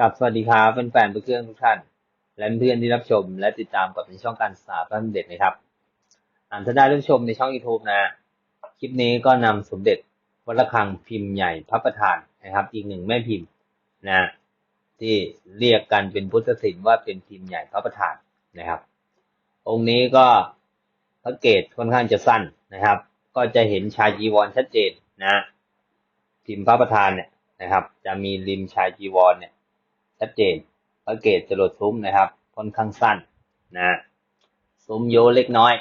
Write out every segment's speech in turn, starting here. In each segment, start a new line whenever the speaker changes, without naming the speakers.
กับสวัสดีครับแฟนๆเพื่อนๆทุกท่าน และเพื่อนที่รับชม และติดตามกับในช่องการศึกษาพระสมเด็จนะครับอ่านท่าได้รับชมในช่อง YouTube นะ คลิปนี้ก็นำสมเด็จวัดระฆังพิมพ์ใหญ่พระประธานนะครับ อีกหนึ่งแม่พิมพ์นะที่เรียกกันเป็นพุทธศิลป์ว่าเป็นพิมพ์ใหญ่พระประธานนะครับ องค์นี้ก็พระเกตค่อนข้างจะสั้นนะครับ ก็จะเห็นชายจีวรชัดเจนนะพิมพ์พระประธานเนี่ยนะครับ จะมีริมชายจีวรเนี่ย ชัดเจนพระเกตจรดซุ้มนะครับ ค่อนข้างสั้นนะซุ้มโยเล็กน้อย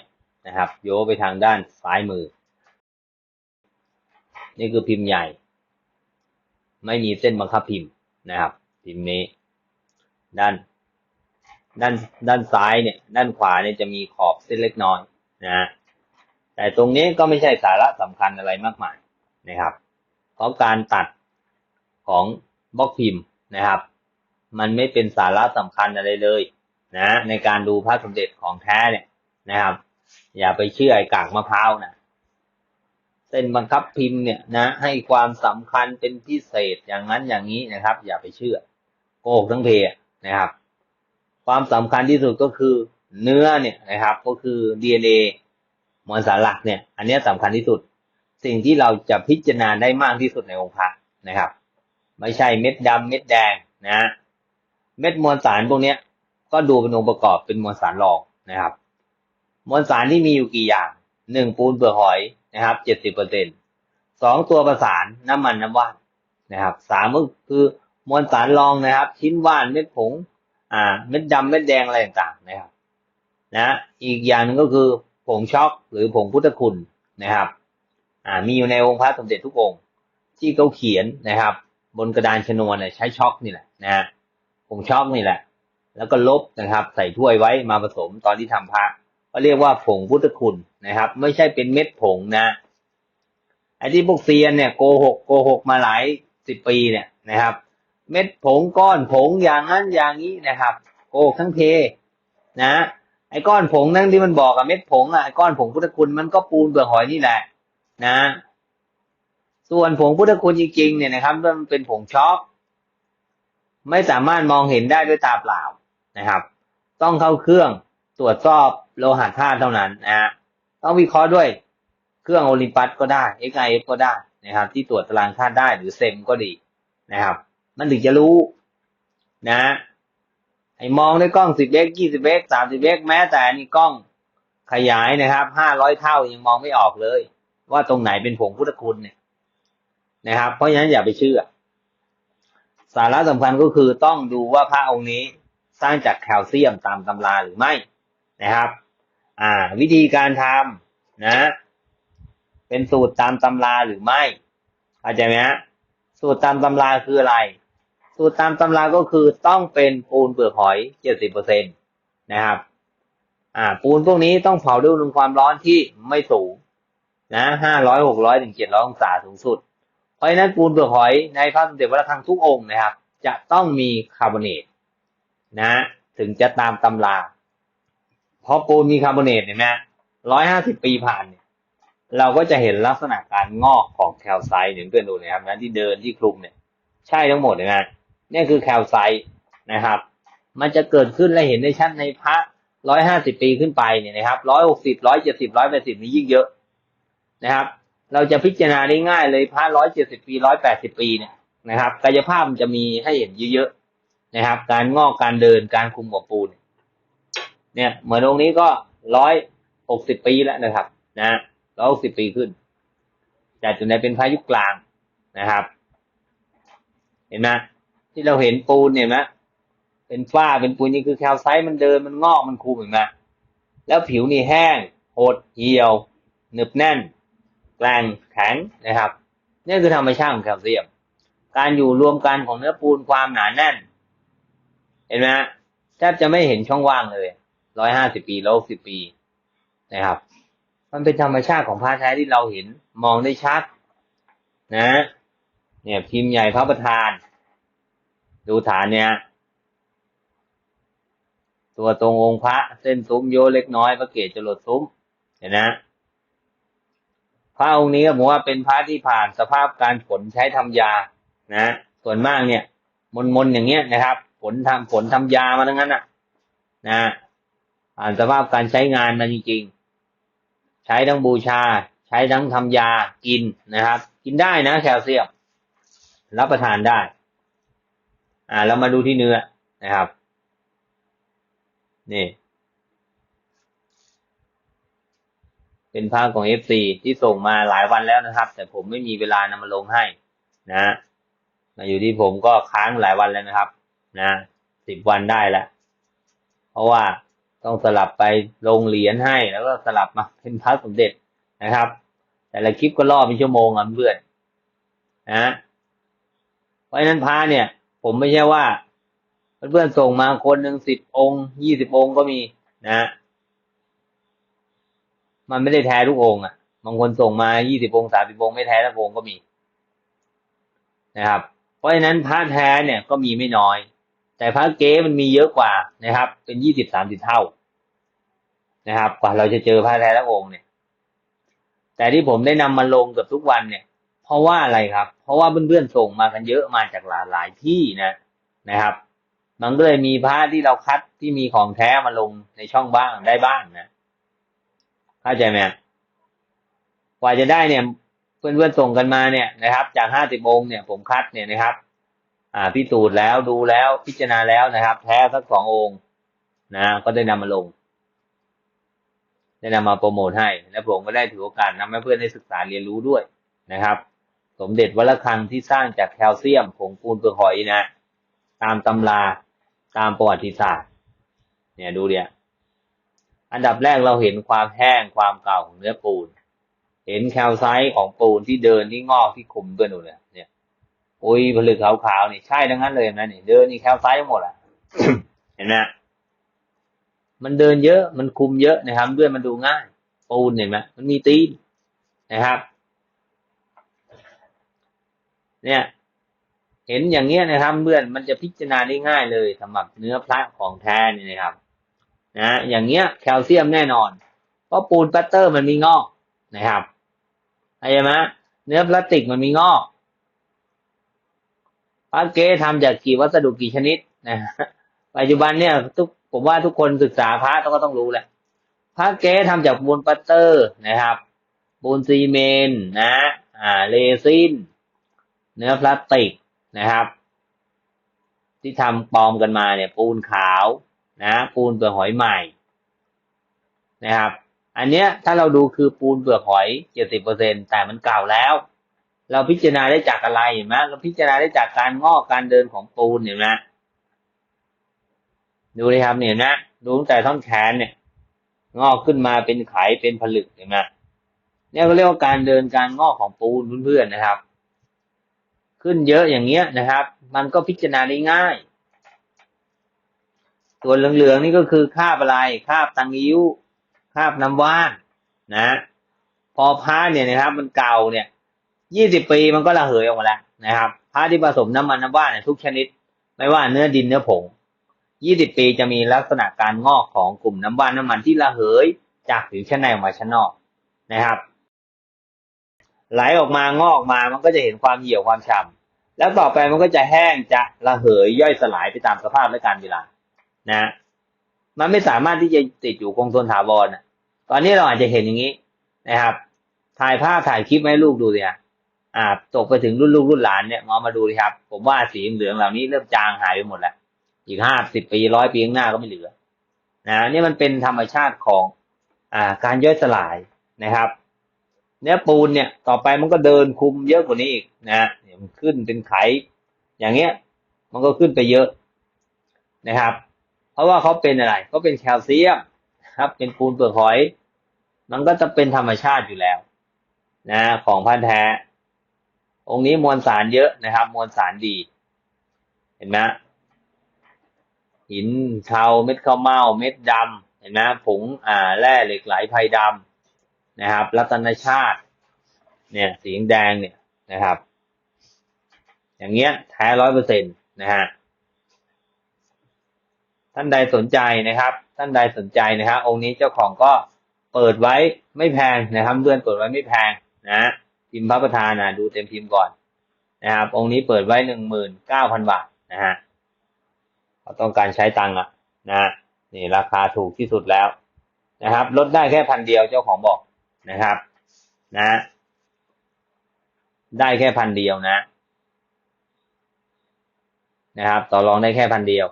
นะครับ โยไปทางด้านซ้ายมือ นี่คือพิมพ์ใหญ่ ไม่มีเส้นบังคับพิมพ์นะครับ พิมพ์นี้ ด้านด้านด้านซ้ายเนี่ย ด้านขวาเนี่ยจะมีขอบเส้นเล็กน้อยนะแต่ตรงนี้ก็ไม่ใช่สาระสำคัญอะไรมากมายนะครับ เพราะการตัดของบล็อกพิมพ์นะครับ มันไม่เป็นสาระสำคัญอะไรเลยนะในการดูพระสมเด็จของแท้เนี่ยนะครับ อย่าไปเชื่อไอ้กากมะพร้าวนะเส้นบังคับพิมพ์เนี่ยนะ ให้ความสำคัญเป็นพิเศษอย่างนั้นอย่างนี้นะครับ อย่าไปเชื่อ โกหกทั้งเพนะครับ ความสำคัญที่สุดก็คือเนื้อเนี่ยนะครับ ก็คือ DNA มวลสารหลักเนี่ย อันนี้สำคัญที่สุด สิ่งที่เราจะพิจารณาได้มากที่สุดในองค์พระนะครับ ไม่ใช่เม็ดดำเม็ดแดงนะ เม็ดมวลสารพวกนี้ก็ดูเป็นองค์ประกอบเป็นมวลสารรองนะครับ มวลสารที่มีอยู่กี่อย่างหนึ่งปูนเปลือกหอยนะครับเจ็ดสิบเปอร์เซ็นสองตัวประสานน้ำมันน้ำว่านนะครับสามก็คือมวลสารรองนะครับ ชิ้นว่านเม็ดผงอ่าเม็ดดำเม็ดแดงอะไรต่างๆนะครับนะอีกอย่างนึงก็คือผงช็อกหรือผงพุทธคุณนะครับอ่ามีอยู่ในองค์พระสมเด็จทุกองค์ที่เขาเขียนนะครับ บนกระดานชนวนเนี่ยใช้ช็อกนี่แหละนะฮะ งช็อกนี่แหละ แล้วก็ลบนะครับ ใส่ถ้วยไว้มาผสมตอนที่ทำพระก็เรียกว่าผงพุทธคุณนะครับ ไม่ใช่เป็นเม็ดผงนะไอ้ที่พวกเซียนเนี่ยโกหกโกหกมาหลายสิบปีเนี่ยนะครับ เม็ดผงก้อนผงอย่างนั้นอย่างนี้นะครับโกหกทั้งเพนะไอ้ก้อนผงนั่นที่มันบอกอะเม็ดผงอะไอ้ก้อนผงพุทธคุณมันก็ปูนเปลือกหอยนี่แหละ นะ ส่วนผงพุทธคุณจริงๆเนี่ยนะครับมันเป็นผงช็อก ไม่สามารถมองเห็นได้ด้วยตาเปล่านะครับ ต้องเข้าเครื่องตรวจสอบโลหะธาตุเท่านั้นนะฮะต้องวิเคราะห์ด้วยเครื่องโอลิมปัสก็ได้ XIF ก็ได้นะครับ ที่ตรวจตารางธาตุได้หรือเซมก็ดีนะครับ มันถึงจะรู้นะไอ้มองด้วยกล้องสิบเอ็กยี่สิบเอ็กสามสิบเอ็กแม้แต่นี่กล้องขยายนะครับห้าร้อยเท่ายังมองไม่ออกเลย ว่าตรงไหนเป็นผงพุทธคุณเนี่ยนะครับ เพราะฉะนั้นอย่าไปเชื่อ สาระสำคัญก็คือต้องดูว่าพระองค์นี้สร้างจากแคลเซียมตามตำราหรือไม่นะครับ อ่า วิธีการทำนะ เป็นสูตรตามตำราหรือไม่เข้าใจไหมฮะสูตรตามตำราคืออะไร สูตรตามตำราก็คือต้องเป็นปูนเปลือกหอยเจ็ดสิบเปอร์เซ็นตนะครับ อ่า ปูนพวกนี้ต้องเผาด้วยอุณหภูมิความร้อนที่ไม่สูงนะห้าร้อยหกร้อยถึงเจ็ดร้อยองศาสูงสุด ราะฉะนั้นปูนเปลือกหอยในพระสมเด็จวัดระฆังทุกองค์นะครับ จะต้องมีคาร์บอเนตนะถึงจะตามตำราเพอปูนมีคาร์บอเนตเนี่ยนะร้อยห้าสิบปีผ่านเนี่ยเราก็จะเห็นลักษณะการงอกของแคลไซต์เนี่ยเพื่อนดูนะครับนะที่เดินที่คลุมเนี่ยใช่ทั้งหมดเลยนะนี่คือแคลไซต์นะครับ มันจะเกิดขึ้นและเห็นได้ชัดในพระร้อยห้าสิบปีขึ้นไปเนี่ยนะครับร้อยหกสิบร้อยเจ็ดสิบร้อยแปดสิบนี่ยิ่งเยอะนะครับ เราจะพิจารณาได้ง่ายเลยพระร้อยเจ็ดสิบปีร้อยแปดสิบปีเนี่ยนะครับ กายภาพมันจะมีให้เห็นเยอะๆนะครับ การงอกการเดินการคุมของปูน เนี่ยเหมือนองนี้ก็ร้อยหกสิบปีแล้วนะครับ นะร้อยหกสิบปีขึ้น แต่จุดไหนเป็นพายุกลางนะครับ เห็นไหมที่เราเห็นปูนเนี่ยนะเป็นฝ้าเป็นปูนนี่คือแคลไซต์มันเดินมันงอกมันคูมเห็นไหมแล้วผิวนี่แห้งหดเหี่ยวหนึบแน่น แกลงแข็งนะครับ นี่คือธรรมชาติของแคลเซียม การอยู่รวมกันของเนื้อปูนความหนาแน่น เห็นไหมแทบจะไม่เห็นช่องว่างเลยร้อยห้าสิบปีร้อยสิบปีนะครับ มันเป็นธรรมชาติของพระแท้ที่เราเห็นมองได้ชัด นะ เนี่ย พิมพ์ใหญ่พระประธาน ดูฐานเนี่ย ตัวตรงองค์พระ เส้นซุ้มโยเล็กน้อยพระเกศจรดซุ้ม เห็นนะ พระองค์นี้ก็ผมว่าเป็นพระที่ผ่านสภาพการฝนใช้ทำยานะส่วนมากเนี่ย มนมนอย่างเงี้ยนะครับ ผลทำผลทำยามาทั้งนั้นอะ นะอ่านสภาพการใช้งานมาจริงๆ ใช้ทั้งบูชา ใช้ทั้งทำยากินนะครับ กินได้นะแคลเซียมรับประทานได้ อ่าเรามาดูที่เนื้อนะครับ นี่ เป็นภาพของ FC ที่ส่งมาหลายวันแล้วนะครับ แต่ผมไม่มีเวลานำมาลงให้นะมาอยู่ที่ผมก็ค้างหลายวันแล้วนะครับ นะสิบวันได้แล้วเพราะว่าต้องสลับไปลงเหรียญให้แล้วก็สลับมาเป็นพระสมเด็จนะครับ แต่ละคลิปก็รอบเป็นชั่วโมงอะเพื่อนนะเพราะฉะนั้นพระเนี่ย ผมไม่ใช่ว่าเพื่อนๆส่งมาคนหนึ่งสิบองค์ยี่สิบองค์ก็มีนะ มันไม่ได้แท้ทุกองค์อะบางคนส่งมายี่สิบองค์สามสิบองค์ไม่แท้ทุกองค์ก็มีนะครับ เพราะฉะนั้นพระแท้เนี่ยก็มีไม่น้อย แต่พระเก๊มันมีเยอะกว่านะครับ เป็นยี่สิบสามสิบเท่านะครับ กว่าเราจะเจอพระแท้ละองค์เนี่ย แต่ที่ผมได้นำมาลงเกือบทุกวันเนี่ย เพราะว่าอะไรครับ เพราะว่าเพื่อนๆส่งมากันเยอะมาจากหลายหลายที่นะนะครับมันก็เลยมีพระที่เราคัดที่มีของแท้มาลงในช่องบ้างได้บ้างนะ เข้าใจไหมกว่าจะได้เนี่ย เพื่อนๆส่งกันมาเนี่ยนะครับ จากห้าสิบองค์เนี่ย ผมคัดเนี่ยนะครับ อ่าพิสูจน์แล้วดูแล้วพิจารณาแล้วนะครับ แท้สักสององค์นะก็ได้นำมาลง ได้นำมาโปรโมทให้ และผมก็ได้ถือโอกาสนำให้เพื่อนได้ศึกษาเรียนรู้ด้วยนะครับ สมเด็จวัดระฆังที่สร้างจากแคลเซียมผงปูนเปลือกหอยนะ ตามตำราตามประวัติศาสตร์ เนี่ยดูเนี่ย อันดับแรกเราเห็นความแห้งความเก่าของเนื้อปูน เห็นแคลไซต์ของปูนที่เดินที่งอกที่คุมเพื่อนดูเนี่ยเนี่ยโอ้ยผลึกขาวๆนี่ใช่ทั้งนั้นเลยนะนี่เดินนี่แคลไซต์หมดอะเห็นไหมมันเดินเยอะมันคุมเยอะนะครับ ด้วยมันดูง่าย ปูนเห็นไหมมันมีตีนนะครับ เนี่ยเห็นอย่างเงี้ยนะครับเพื่อนมันจะพิจารณาได้ง่ายเลยสำหรับเนื้อพระของแท้นี่นะครับ นะอย่างเงี้ยแคลเซียมแน่นอน เพราะปูนปัตเตอร์มันมีงอกนะครับเข้าใจไหมเนื้อพลาสติกมันมีงอกพระเก๊ทำจากกี่วัสดุกี่ชนิดนะปัจจุบันเนี่ยทุกผมว่าทุกคนศึกษาพระต้องก็ต้องรู้แหละพระเก๊ทำจากปูนปัตเตอร์นะครับ ปูนซีเมนต์นะ อ่าเรซินเนื้อพลาสติกนะครับ ที่ทำปลอมกันมาเนี่ย ปูนขาว นะปูนเปลือกหอยใหม่นะครับ อันเนี้ยถ้าเราดูคือปูนเปลือกหอยเจ็ดสิบเปอร์เซ็นแต่มันเก่าแล้ว เราพิจารณาได้จากอะไรเห็นไหมเราพิจารณาได้จากการงอกการเดินของปูนเห็นไหมดูเลยครับเนี่ยนะดูตั้งแต่ท่อนแขนเนี่ย งอกขึ้นมาเป็นไขเป็นผลึกเห็นไหมเนี่ยก็เรียกว่าการเดินการงอกของปูนเพื่อนๆนะครับ ขึ้นเยอะอย่างเงี้ยนะครับ มันก็พิจารณาได้ง่าย ส่วเหลืองๆนี่ก็คือคาบอะไรคาบตังยิ้วคาบน้ำว่านนะ พอผ้าเนี่ยนะครับ มันเก่าเนี่ยยี่สิบปีมันก็ระเหยออกมาแล้วนะครับผ้าที่ผสมน้ำมันน้ำว่านเนี่ยทุกชนิด ไม่ว่าเนื้อดินเนื้อผงยี่สิบปีจะมีลักษณะการงอกของกลุ่มน้ำว่านน้ำมันที่ระเหยจากผิวชั้นในออกมาชั้นนอกนะครับ ไหลออกมางอกมามันก็จะเห็นความเหี่ยวความฉ่ำแล้วต่อไปมันก็จะแห้งจะระเหยย่อยสลายไปตามสภาพและการเวลา นะ มันไม่สามารถที่จะติดอยู่คงทนถาวรนะตอนนี้เราอาจจะเห็นอย่างนี้นะครับ ถ่ายภาพถ่ายคลิปให้ลูกดูเนี่ยอ่า ตกไปถึงรุ่นลูกรุ่นหลานเนี่ยมองมาดูดิครับ ผมว่าสีเหลืองเหล่านี้เริ่มจางหายไปหมดแล้ว อีกห้าสิบปีร้อยปีข้างหน้าก็ไม่เหลือ นะนี่มันเป็นธรรมชาติของอ่าการย่อยสลายนะครับ เนื้อปูนเนี่ยต่อไปมันก็เดินคุมเยอะกว่านี้อีกนะเนี่ยมันขึ้นเป็นไข อย่างเงี้ย มันก็ขึ้นไปเยอะนะครับ เพราะว่าเขาเป็นอะไรเขาเป็นแคลเซียมครับ เป็นปูนเปลือกหอย มันก็จะเป็นธรรมชาติอยู่แล้ว นะ ของพันแท้ องค์นี้มวลสารเยอะนะครับ มวลสารดี เห็นไหมหินเทาเม็ดข้าวเม่าเม็ดดำเห็นไหมผงอ่าแร่เหล็กไหลไพดำนะครับ รัตนชาติ เนี่ย สีแดงเนี่ยนะครับ อย่างเงี้ยแท้ร้อยเปอร์เซ็นตนะฮะ ท่านใดสนใจนะครับ ท่านใดสนใจนะครับองค์นี้เจ้าของก็เปิดไว้ไม่แพงนะครับเพื่อนเปิดไว้ไม่แพงนะพิมพ์พระประธานนะดูเต็มพิมพ์ก่อนนะครับองค์นี้เปิดไว้หนึ่งหมื่นเก้าพันบาทนะฮะเขาต้องการใช้ตังค์อะนะนี่ราคาถูกที่สุดแล้วนะครับลดได้แค่พันเดียวเจ้าของบอกนะครับ นะ ได้แค่พันเดียวนะ นะครับ ต่อรองได้แค่พันเดียว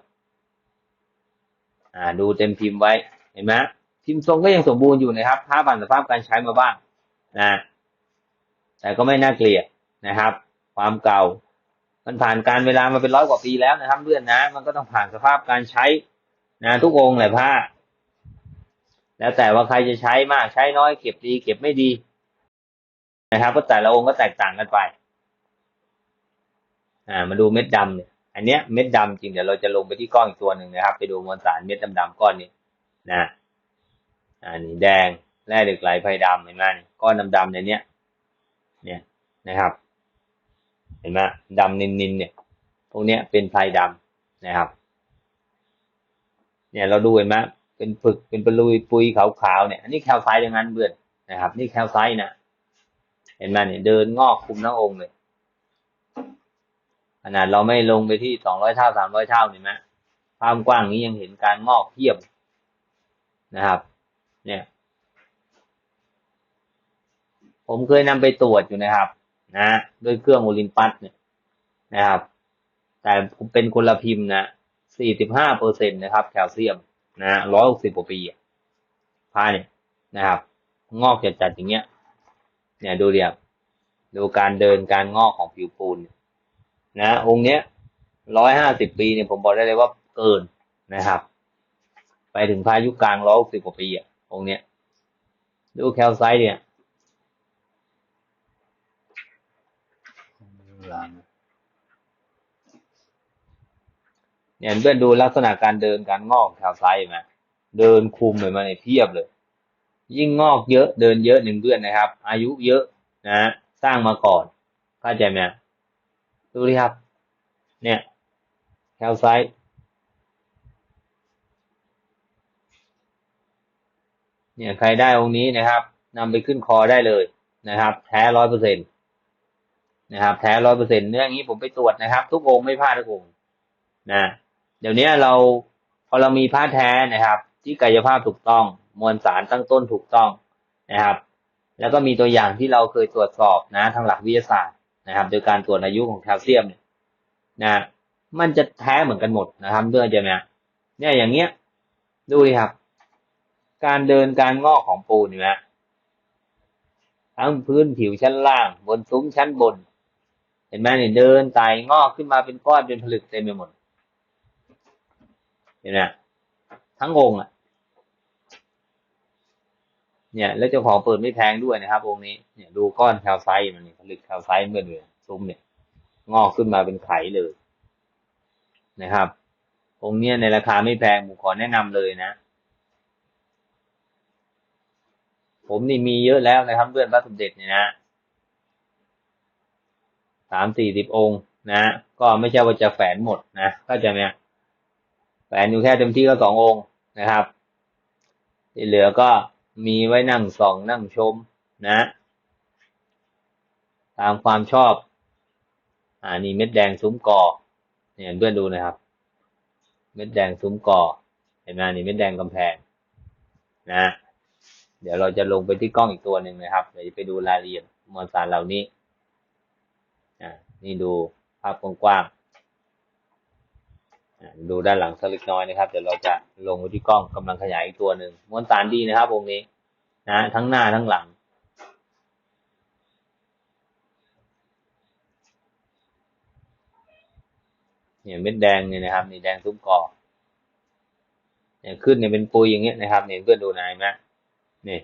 อ่าดูเต็มพิมพ์ไว้เห็นไหมพิมพ์ทรงก็ยังสมบูรณ์อยู่นะครับภาผ่านสภาพการใช้มาบ้างนะแต่ก็ไม่น่าเกลียดนะครับ ความเก่า มันผ่านการเวลามาเป็นร้อยกว่าปีแล้วนะครับเพื่อนนะ มันก็ต้องผ่านสภาพการใช้นะทุกองค์เลยผ้า แล้วแต่ว่าใครจะใช้มากใช้น้อยเก็บดี เก็บไม่ดีนะครับ ก็แต่ละองค์ก็แตกต่างกันไป อ่า มาดูเม็ดดำเนี่ย อันเนี้ยเม็ดดำจริงเดี๋ยวเราจะลงไปที่ก้อนอีกตัวหนึ่งนะครับ ไปดูมวลสารเม็ดดำๆก้อนนี้นะอ่านี่แดงแร่เหล็กไหลไฟดำเห็นไหมก้อนดำๆในเนี้ยเนี่ยนะครับ เห็นไหมดำนินๆเนี่ยพวกเนี้ยเป็นไพรดำนะครับ เนี่ยเราดูเห็นไหมเป็นปึกเป็นปลุยปุยขาวๆเนี่ยอันนี้แคลไซด์อย่างนั้นเบื่อนะครับ นี่แคลไซด์นะเห็นไหมเนี่ยเดินงอกคุมทั้งองค์เลย ขนาดเราไม่ลงไปที่สองร้อยเท่าสามร้อยเท่าเห็นไหมความกว้างนี้ยังเห็นการงอกเทียบนะครับ เนี่ย ผมเคยนำไปตรวจอยู่นะครับ นะด้วยเครื่องโอลิมปัสเนี่ยนะครับ แต่ผมเป็นคนละพิมพ์นะสี่สิบห้าเปอร์เซ็นตนะครับ แคลเซียมนะร้อยหกสิบกว่าปีผ้าเนี่ยนะครับ งอกจัดๆอย่างเงี้ย เนี่ยดูเดียบดูการเดินการงอกของผิวปูนน นะองค์เนี้ยร้อยห้าสิบปีเนี่ยผมบอกได้เลยว่าเกินนะครับ ไปถึงพายุกลางร้อยสิบกว่าปีอะองค์เนี้ยดูแคลไซด์เนี่ยเนี่ยเพื่อนดูลักษณะการเดินการงอกแถวไซด์ไหมเดินคุมเหมือนมาในเทียบเลย ยิ่งงอกเยอะเดินเยอะหนึ่งเพื่อนนะครับ อายุเยอะนะ สร้างมาก่อนเข้าใจไหม ดูดิครับ เนี่ยแถวไซด์เนี่ยใครได้องค์นี้นะครับนำไปขึ้นคอได้เลยนะครับ แท้ร้อยเปอร์เซ็นตนะครับ แท้ร้อยเปอร์เซ็นเนื้ออย่างนี้ผมไปตรวจนะครับ ทุกองค์ไม่พลาดทุกองค์นะเดี๋ยวนี้เราพอเรามีผ้าแท้นะครับ ที่กายภาพถูกต้อง มวลสารตั้งต้นถูกต้องนะครับ แล้วก็มีตัวอย่างที่เราเคยตรวจสอบนะทางหลักวิทยาศาสตร์ นะครับ โดยการตรวจอายุของแคลเซียมเนี่ยนะมันจะแท้เหมือนกันหมดนะครับเพื่อนจะไหมเนี่ยอย่างเงี้ย ดูดิครับ การเดินการงอกของปูนเนี่ยทั้งพื้นผิวชั้นล่าง บนซุ้มชั้นบน เห็นไหมเนี่ยเดินไต่งอกขึ้นมาเป็นก้อนเป็นผลึกเต็มไปหมดเห็นไหมทั้งองค์อะ เนี่ย แล้วเจ้าของเปิดไม่แพงด้วยนะครับ องค์นี้เนี่ยดูก้อนแคลไซต์มันนี่ผลึกแคลไซต์เหมือนเลยซุ้มเนี่ย งอกขึ้นมาเป็นไข่เลยนะครับ องค์นี้ในราคาไม่แพงผมขอแนะนำเลยนะ ผมนี่มีเยอะแล้วนะครับเพื่อนพระสมเด็จเนี่ยนะสามสี่สิบองค์นะ ก็ไม่ใช่ว่าจะแฝนหมดนะก็จะเนี่ยแฝนอยู่แค่เต็มที่ก็สององค์นะครับที่เหลือก็ มีไว้นั่งส่องนั่งชมนะ ตามความชอบ อ่านี่เม็ดแดงซุ้มกอ เนี่ยเพื่อนดูนะครับ เม็ดแดงซุ้มกอ เห็นไหมนี่เม็ดแดงกำแพง นะ เดี๋ยวเราจะลงไปที่กล้องอีกตัวหนึ่งนะครับ เดี๋ยวจะไปดูรายละเอียดมวลสารเหล่านี้ อ่านี่ดูภาพกว้างๆ ดูด้านหลังสักเล็กน้อยนะครับ เดี๋ยวเราจะลงไปที่กล้องกำลังขยายอีกตัวหนึ่งมวลสารดีนะครับวงนี้นะทั้งหน้าทั้งหลัง เนี่ยเม็ดแดงเนี่ยนะครับนี่แดงซุ้มกอเนี่ยขึ้นเนี่ยเป็นปุยอย่างเงี้ยนะครับเนี่ยเพื่อนดูนายไหมนี่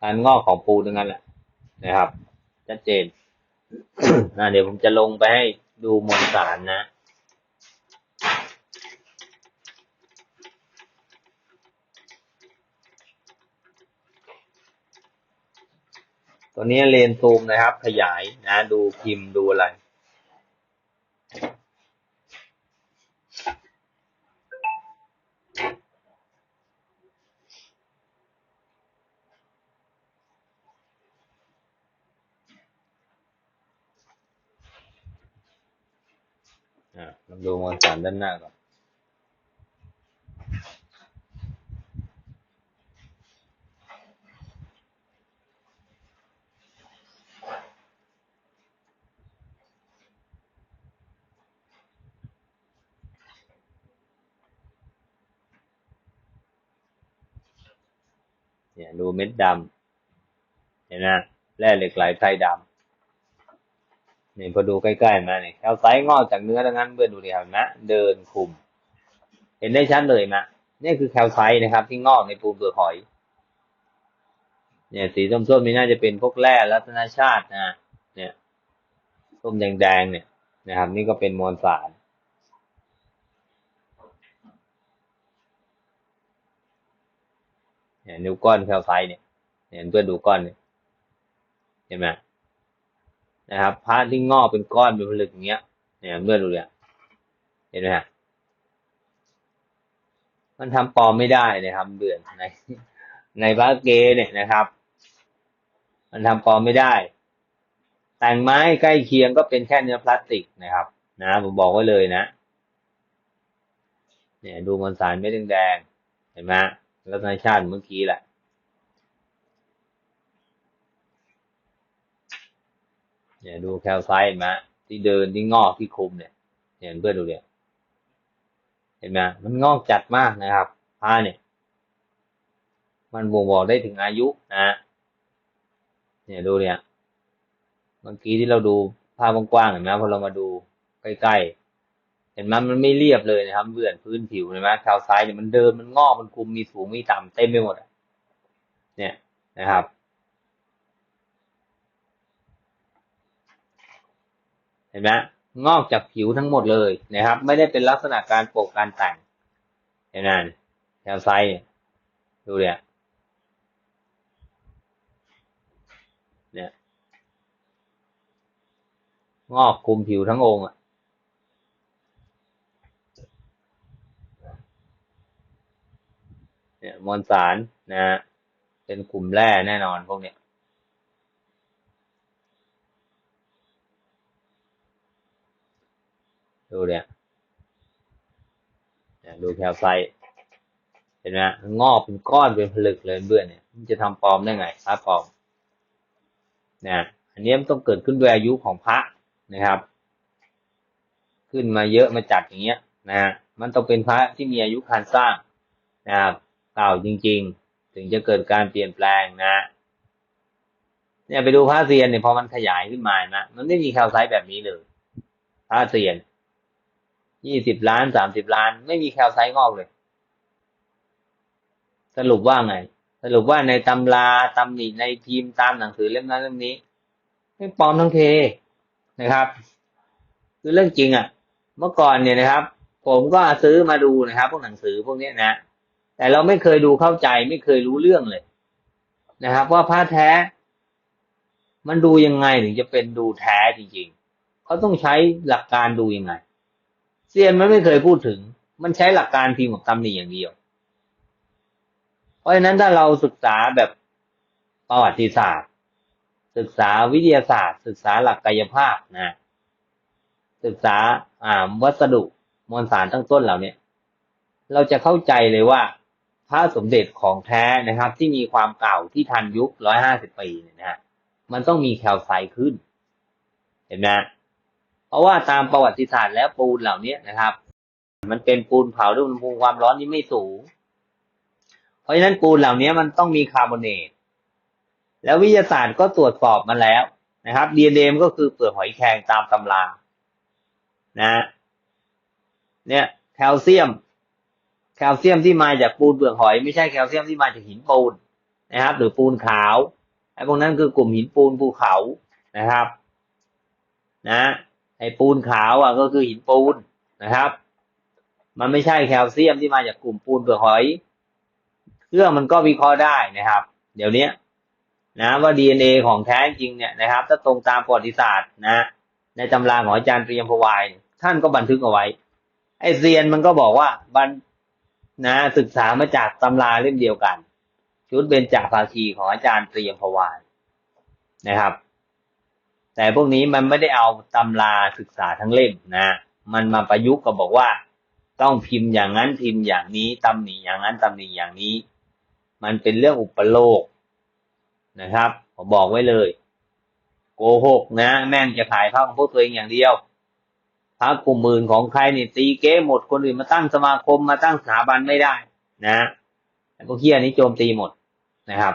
การงอกของปูทั้งนั้นแหละนะครับชัดเจนนะเดี๋ยวผมจะลงไปให้ดูมวลสารนะ ตัวนี้เลนซูมนะครับ ขยายนะดูพิมพ์ดูอะไร อ่าลองดูมวลสารด้านหน้าก่อน เนี่ยดูเม็ดดำเห็นไหมแร่เหล็กไหลไทรดำเนี่ยพอดูใกล้ๆมาเนี่ยแคลไซต์งอกจากเนื้อดังนั้นเบื่อดูดิเห็นไหมเดินคุม เห็นได้ชัดเลยนะนี่คือแคลไซต์นะครับ ที่งอกในปูนเปลือกหอย เนี่ยสีส้มๆนี่น่าจะเป็นพวกแร่รัตนชาตินะเนี่ยส้มแดงๆเนี่ยนะครับ นี่ก็เป็นมวลสาร เนี่ยนิ้วก้อนแคลไซต์เนี่ยเห็นเพื่อนดูก้อนเนี่ยเห็นไหมนะครับพระที่งอกเป็นก้อนเป็นผลึกอย่างเงี้ยเนี่ยเพื่อนดูเนี่ยเห็นไหมฮะมันทำปลอมไม่ได้นะครับเดือนในในพระเกเนี่ยนะครับ มันทำปลอมไม่ได้ แต่งไม้ใกล้เคียงก็เป็นแค่เนื้อพลาสติกนะครับ นะผมบอกไว้เลยนะ เนี่ยดูมวลสารไม่แดงๆเห็นไหม รัตนชาติเมื่อกี้แหละ เนี่ยดูแคลไซต์เห็นไหมที่เดินที่งอกที่คุมเนี่ยเห็นเพื่อนดูเนี่ยเห็นไหมมันงอกจัดมากนะครับผ้าเนี่ย มันบ่งบอกได้ถึงอายุนะเนี่ยดูเนี่ย เมื่อกี้ที่เราดูภาพกว้างๆเห็นไหมพอเรามาดูใกล้ๆ เห็นไหมมันไม่เรียบเลยนะครับเบื่อนพื้นผิวเห็นไหมแคลไซต์เนี่ยมันเดินมันงอกมันคุมมีสูงมีต่ำเต็มไปหมดเนี่ยนะครับ เห็นไหมงอกจากผิวทั้งหมดเลยนะครับ ไม่ได้เป็นลักษณะการปกการแต่งเห็นไหมแคลไซต์ดูเนี่ยเนี่ยงอกคุมผิวทั้งองค์อะ เนี่ยมวลสารนะฮะเป็นกลุ่มแร่แน่นอนพวกเนี้ยดูเนี่ยดูแคลไซต์เห็นไหมงอกเป็นก้อนเป็นผลึกเลยเบื่อเนี่ยมันจะทำปลอมได้ไงพระปลอมนะอันนี้มันต้องเกิดขึ้นด้วยอายุของพระนะครับ ขึ้นมาเยอะมาจัดอย่างเงี้ยนะฮะมันต้องเป็นพระที่มีอายุการสร้างนะครับ เก่าจริง ๆ ถึงจะเกิดการเปลี่ยนแปลงนะ เนี่ยไปดูพระเซียนเนี่ยพอมันขยายขึ้นมานะมันไม่มีแคลไซต์แบบนี้เลยพระเซียนยี่สิบล้านสามสิบล้าน ไม่มีแคลไซต์งอกเลย สรุปว่าไง สรุปว่าในตำราตำหนิในพิมพ์ตามหนังสือเล่มนั้นเล่มนี้ไม่ปลอมทั้งเทนะครับ คือเรื่องจริงอะ่ะ เมื่อก่อนเนี่ยนะครับ ผมก็ซื้อมาดูนะครับ พวกหนังสือพวกนี้นะ แต่เราไม่เคยดูเข้าใจไม่เคยรู้เรื่องเลยนะครับ ว่าผ้าแท้ มันดูยังไงถึงจะเป็นดูแท้จริงๆเขาต้องใช้หลักการดูยังไงเซียนมันไม่เคยพูดถึง มันใช้หลักการพิมพ์กับตำหนิอย่างเดียว เพราะฉะนั้นถ้าเราศึกษาแบบประวัติศาสตร์ ศึกษาวิทยาศาสตร์ ศึกษาหลักกายภาพนะศึกษาอ่าวัสดุมวลสารตั้งต้นเหล่านี้เราจะเข้าใจเลยว่า พระสมเด็จของแท้นะครับ ที่มีความเก่าที่ทันยุคร้อยห้าสิบปีเนี่ยนะมันต้องมีแคลไซต์ขึ้น เห็นไหมเพราะว่าตามประวัติศาสตร์แล้วปูนเหล่านี้นะครับ มันเป็นปูนเผาด้วยอุณหภูมิความร้อนที่ไม่สูง เพราะฉะนั้นปูนเหล่านี้มันต้องมีคาร์บอเนตแล้ววิทยาศาสตร์ก็ตรวจสอบมาแล้วนะครับดีเอ็ก็คือเปลือกหอยแครงตามตำรานะ เนี่ยแคลเซียม แคลเซียมที่มาจากปูนเปลือกหอย ไม่ใช่แคลเซียมที่มาจากหินปูนนะครับ หรือปูนขาวไอ้พวกนั้นคือกลุ่มหินปูนภูเขานะครับ นะไอ้ปูนขาวอะก็คือหินปูนนะครับ มันไม่ใช่แคลเซียมที่มาจากกลุ่มปูนเปลือกหอยเครื่องมันก็วิเคราะห์ได้นะครับ เดี๋ยวนี้นะว่า DNA ของแท้จริงเนี่ยนะครับ ถ้าตรงตามประวัติศาสตร์นะ ในตำราของอาจารย์เตรียมพวาย ท่านก็บันทึกเอาไว้ ไอเซียนมันก็บอกว่าบัน นะศึกษามาจากตำราเล่มเดียวกัน ชุดเบญจภาคีของอาจารย์เตรียมพวายนะครับ แต่พวกนี้มันไม่ได้เอาตำราศึกษาทั้งเล่มนะ มันมาประยุกต์ก็บอกว่า ต้องพิมพ์อย่างนั้นพิมพ์อย่างนี้ตำหนิอย่างนั้นตำหนิอย่างนี้ มันเป็นเรื่องอุปโลกนะครับผมบอกไว้เลย โกหกนะ แม่งจะขายพระของพวกตัวเองอย่างเดียว พระกลุ่มมื่นของใครนี่ตีเก้หมดคนอื่นมาตั้งสมาคมมาตั้งสถาบันไม่ได้ นะพวกเฮียนี้โจมตีหมดนะครับ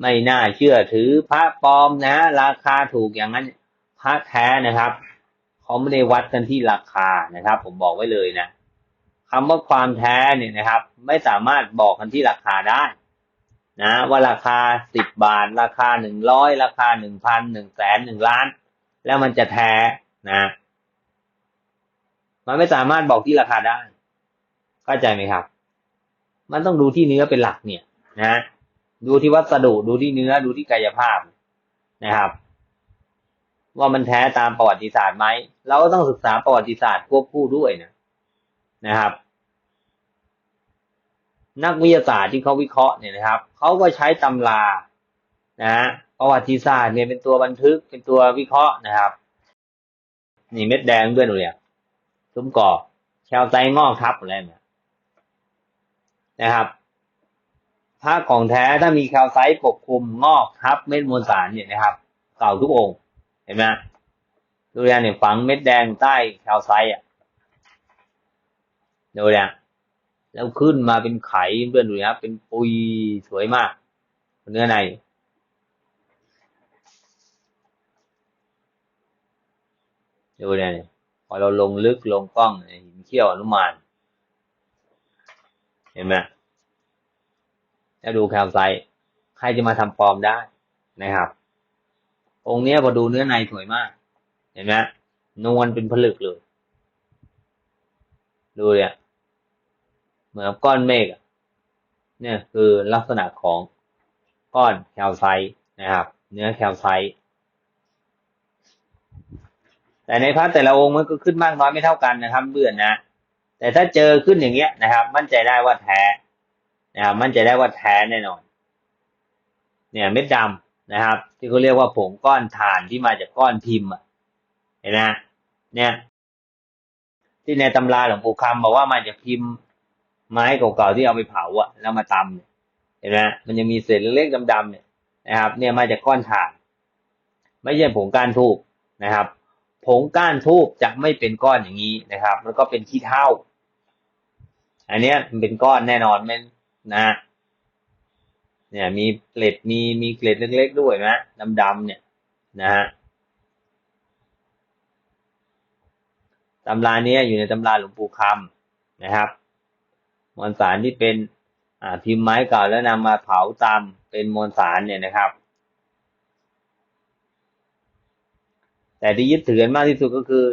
ไม่น่าเชื่อถือพระปลอมนะราคาถูกอย่างนั้นพระแท้นะครับเขาไม่ได้วัดกันที่ราคานะครับ ผมบอกไว้เลยนะคำว่าความแท้เนี่ยนะครับ ไม่สามารถบอกกันที่ราคาได้นะว่าราคาสิบบาท ราคาหนึ่งร้อยราคาหนึ่งพันหนึ่งแสนหนึ่งล้าน แล้วมันจะแท้นะ มันไม่สามารถบอกที่ราคาได้ เข้าใจไหมครับ มันต้องดูที่เนื้อเป็นหลักเนี่ย นะ ดูที่วัสดุดูที่เนื้อดูที่กายภาพนะครับ ว่ามันแท้ตามประวัติศาสตร์ไหมเราก็ต้องศึกษาประวัติศาสตร์ควบคู่ด้วยนะนะครับ นักวิทยาศาสตร์ที่เขาวิเคราะห์เนี่ยนะครับเขาก็ใช้ตำรานะประวัติศาสตร์เนี่ยเป็นตัวบันทึกเป็นตัววิเคราะห์นะครับ นี่เม็ดแดงเพื่อนดูเนี่ย ซุ้มก่อแคลไซงอกทับอะไรเนี่ยนะครับพระของแท้ถ้ามีแคลไซต์ปกคลุมงอกทับเม็ดมวลสารเนี่ยนะครับ เก่าทุกองค์เห็นไหมดูเนี่ยเนี่ยฝังเม็ดแดงใต้แคลไซต์อะดูเนี่ยแล้วขึ้นมาเป็นไข่เพื่อนดูนะเป็นปุยสวยมาก เนื้อในดูเนี่ย อเราลงลึกลงกล้องหินเขี้ยวอนุมาน เห็นไหมแล้วดูแคลไซต์ใครจะมาทำปลอมได้นะครับ องค์นี้พอดูเนื้อในสวยมาก เห็นไหมนวลเป็นผลึกเลย ดูเนี่ยเหมือนก้อนเมฆเนี่ยคือลักษณะของก้อนแคลไซต์นะครับ เนื้อแคลไซต์ แต่ในพระแต่ละองค์มันก็ขึ้นมากน้อยไม่เท่ากันนะครับเบื่อนะแต่ถ้าเจอขึ้นอย่างเงี้ยนะครับ มั่นใจได้ว่าแท้นะครับมั่นใจได้ว่าแท้แน่นอน เนี่ยเม็ดดำนะครับ ที่เขาเรียกว่าผงก้อนถ่านที่มาจากก้อนพิมพ์เห็นไหมเนี่ยที่ในตำราหลวงปู่คำบอกว่ามาจากพิมพ์ไม้เก่าๆที่เอาไปเผาอะแล้วมาตำเห็นไหมมันยังมีเศษเล็กๆดำๆเนี่ยนะครับ เนี่ยมาจากก้อนถ่าน ไม่ใช่ผงก้านทูบนะครับ ผงก้านทูบจะไม่เป็นก้อนอย่างนี้นะครับ แล้วก็เป็นขี้เท่า อันเนี้ยมันเป็นก้อนแน่นอนม่นนะเนี่ยมีเกล็ดมีมีเกล็ดเล็กๆด้วยนะดำๆเนี่ยนะฮะตำรานี้อยู่ในตำราหลวงปู่คำนะครับมวลสารที่เป็นอ่าพิมพ์ไม้เก่าแล้วนำมาเผาตามเป็นมวลสารเนี่ยนะครับ แต่ที่ยึดถือกันมากที่สุดก็คือ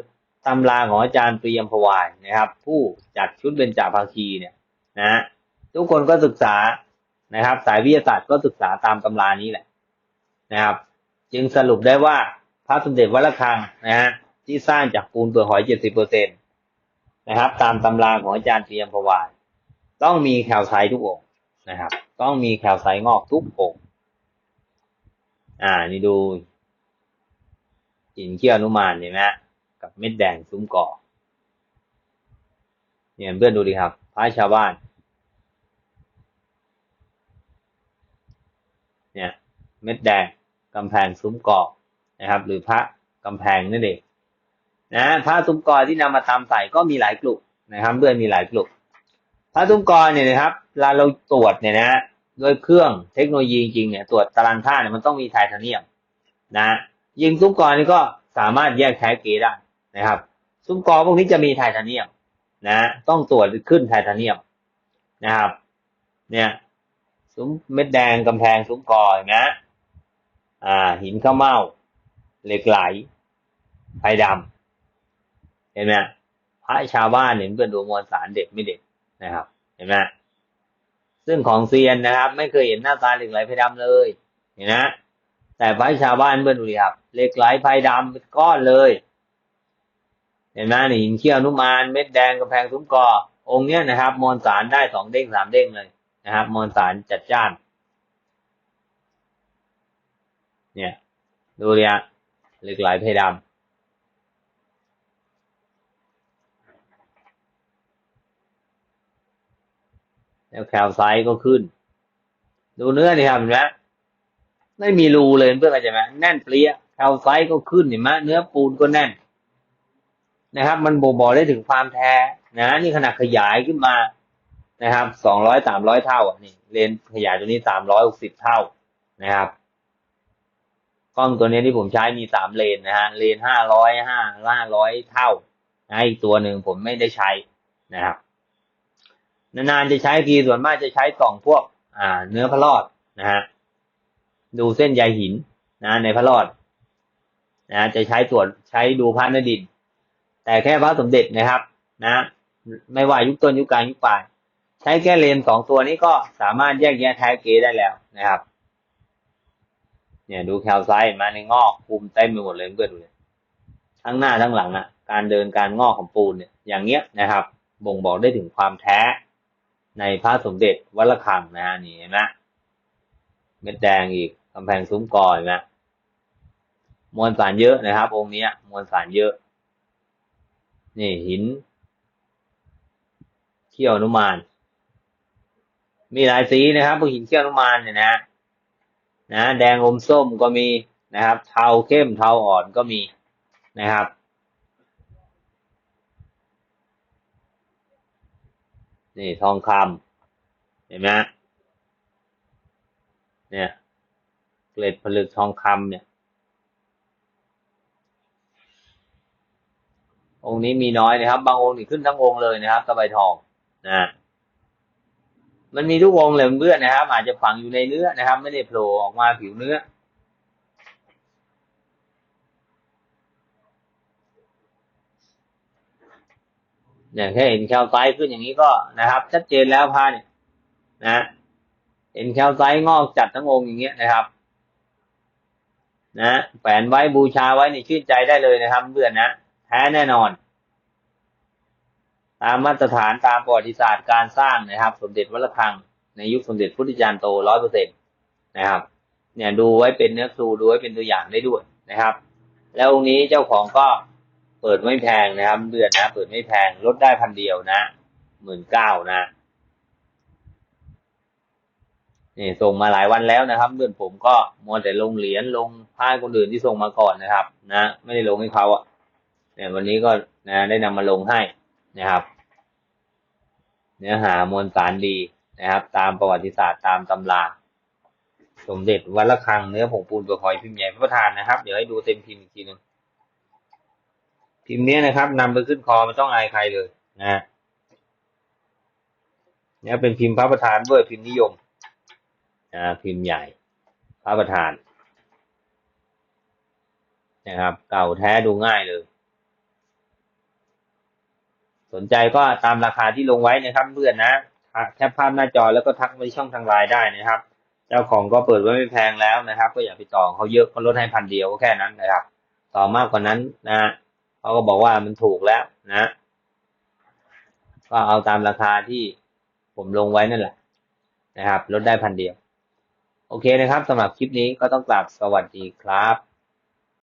ตำราของอาจารย์เปรียมพวายนะครับ ผู้จัดชุดเบญจภาคีเนี่ยนะทุกคนก็ศึกษานะครับ สายวิทยาศาสตร์ก็ศึกษาตามตำรานี้แหละนะครับ จึงสรุปได้ว่าพระสมเด็จวัดระฆังนะฮะที่สร้างจากปูนเปลือกหอยเจ็ดสิบเปอร์เซ็นตนะครับ ตามตำราของอาจารย์เตรียมพวายต้องมีแคลไซทุกองนะครับ ต้องมีแคลไซงอกทุกองอ่า นี่ดู หินเขี้ยวนุมานเห็นไหมกับเม็ดแดงซุ้มก่อเนี่ยเพื่อนดูดิครับพระชาวบ้าน เนี่ยเม็ดแดงกำแพงซุ้มกอนะครับ หรือพระกำแพงนั่นเองนะพระซุ้มกอที่นำมาทำใส่ก็มีหลายกลุ่มนะครับเพื่อนมีหลายกลุ่มพระซุ้มกอเนี่ยนะครับเวลาเราตรวจเนี่ยนะด้วยเครื่องเทคโนโลยีจริงเนี่ยตรวจตารางธาตุเนี่ยมันต้องมีไทเทเนียมนะ ยิงซุ้มกอนี่ก็สามารถแยกแท้เกได้นะครับซุ้มกอพวกนี้จะมีไทเทเนียมนะต้องตรวจขึ้นไทเทเนียมนะครับ เนี่ยซุ้มเม็ดแดงกำแพงซุ้มกอเห็นไหมอ่า หินข้าวเม่าเหล็กไหลไฟดำเห็นไหมพระชาวบ้านเห็นเพื่อนดูมวลสารเด็กไม่เด็กนะครับ เห็นไหมซึ่งของเซียนนะครับ ไม่เคยเห็นหน้าตาเหล็กไหลไฟดำเลย เห็นไหม แต่ไพ่ชาวบ้านเพื่อนดูดิครับเหล็กไหลไพ่ดำเป็นก้อนเลย เห็นไหมนี่หินเขี้ยวนุมานเม็ดแดงกระแพงสุ้มกอ องค์เนี้ยนะครับมอนสารได้สองเด้งสามเด้งเลยนะครับมอนสารจัดจ้าน เนี่ย ดูเลยอะเหล็กไหลไพ่ดำแล้วแคลไซก็ขึ้น ดูเนื้อนี่ครับเห็นไหม ไม่มีรูเลยเพื่อนเข้าใจไหมแน่นเปรี้ยแคลไซต์ก็ขึ้นเห็นไหมเนื้อปูนก็แน่นนะครับ มันบ่งบอกได้ถึงความแท้นะนี่ขนาดขยายขึ้นมานะครับสองร้อยสามร้อยเท่าอะนี่เลนขยายตัวนี้สามร้อยหกสิบเท่านะครับกล้องตัวนี้ที่ผมใช้มีสามเลนนะฮะเลนห้าร้อยห้าห้าร้อยเท่านะอีกตัวหนึ่งผมไม่ได้ใช้นะครับนานๆจะใช้ทีส่วนมากจะใช้กล่องพวก อ่า เนื้อพระรอดนะฮะ ดูเส้นใยหินนะในพระรอดนะจะใช้ตรวจใช้ดูพระนดิน แต่แค่พระสมเด็จนะครับ นะ ไม่ว่ายุคต้นยุคกลางยุคปลาย ใช้แค่เลนสองตัวนี้ก็สามารถแยกแยะแท้เกได้แล้วนะครับ เนี่ยดูแคลไซต์มาในงอกปูมเต็มไปหมดเลยเพื่อนดูเลยทั้งหน้าทั้งหลังอะ่ะ การเดินการงอกของปูนเนี่ย อย่างเงี้ยนะครับ บ่งบอกได้ถึงความแท้ในพระสมเด็จวัดระฆังนะฮะนี่เห็นไหม เม็ดแดงอีกกำแพงซุ้มกอเห็นไหมวลสารเยอะนะครับ องค์นี้มวลสารเยอะ นี่หินเขี้ยวนุมาน มีหลายสีนะครับพวกหินเขี้ยวนุมานเนี่ยนะนะแดงอมส้มก็มีนะครับ เทาเข้มเทาอ่อนก็มีนะครับนี่ทองคำเห็นไหม เนี่ยเกล็ดผลึกทองคำเนี่ย องค์นี้มีน้อยนะครับ บางองค์นี่ขึ้นทั้งองค์เลยนะครับตะไบทองนะมันมีทุกองค์เลยเพื่อนนะครับ อาจจะฝังอยู่ในเนื้อนะครับ ไม่ได้โผล่ออกมาผิวเนื้อเนี่ยแค่เห็นแคลไซต์ขึ้นอย่างนี้ก็นะครับ ชัดเจนแล้วพาเนี่ยนะ เห็นแคลไซต์งอกจัดทั้งองค์อย่างเงี้ยนะครับ นะแฝนไว้บูชาไว้ในชื่นใจได้เลยนะครับเพื่อนนะแท้แน่นอน ตามมาตรฐานตามประวัติศาสตร์การสร้างนะครับ สมเด็จวัดระฆัง ในยุคสมเด็จพุทธจารย์โตร้อยเปอร์เซ็นตนะครับ เนี่ยดูไว้เป็นเนื้อครูดูไว้เป็นตัวอย่างได้ด้วยนะครับ แล้วองค์นี้เจ้าของก็เปิดไม่แพงนะครับ เดือนนะ เปิดไม่แพงลดได้พันเดียวนะหมื่นเก้านะ นี่ส่งมาหลายวันแล้วนะครับเพื่อนผมก็มัวแต่ลงเหรียญลงผ้าคนอื่นที่ส่งมาก่อนนะครับ นะ ไม่ได้ลงให้เขาอะเนี่ยวันนี้ก็นะได้นำมาลงให้นะครับ เนื้อหามวลสารดีนะครับ ตามประวัติศาสตร์ตามตำราสมเด็จวัดระฆังเนื้อผงปูนตัวคอยพิมพ์ใหญ่พระประธานนะครับ เดี๋ยวให้ดูเต็มพิมพ์อีกทีหนึ่งพิมพ์นี้นะครับนำไปขึ้นคอไม่ต้องอายใครเลยนะเนี่ยเป็นพิมพ์พระประธานด้วยพิมพ์นิยม นะพิมพ์ใหญ่พระประธานนะครับ เก่าแท้ดูง่ายเลย สนใจก็ตามราคาที่ลงไว้นะครับเพื่อนนะแคปภาพหน้าจอแล้วก็ทักไปช่องทางไลน์ได้นะครับ เจ้าของก็เปิดไว้ไม่แพงแล้วนะครับ ก็อย่าไปต่อเขาเยอะเขาลดให้พันเดียวก็แค่นั้นนะครับ ต่อมากกว่านั้นนะเขาก็บอกว่ามันถูกแล้วนะ ก็เอาตามราคาที่ผมลงไว้นั่นแหละนะครับลดได้พันเดียว โอเคนะครับสำหรับคลิปนี้ก็ต้องกราบสวัสดีครับ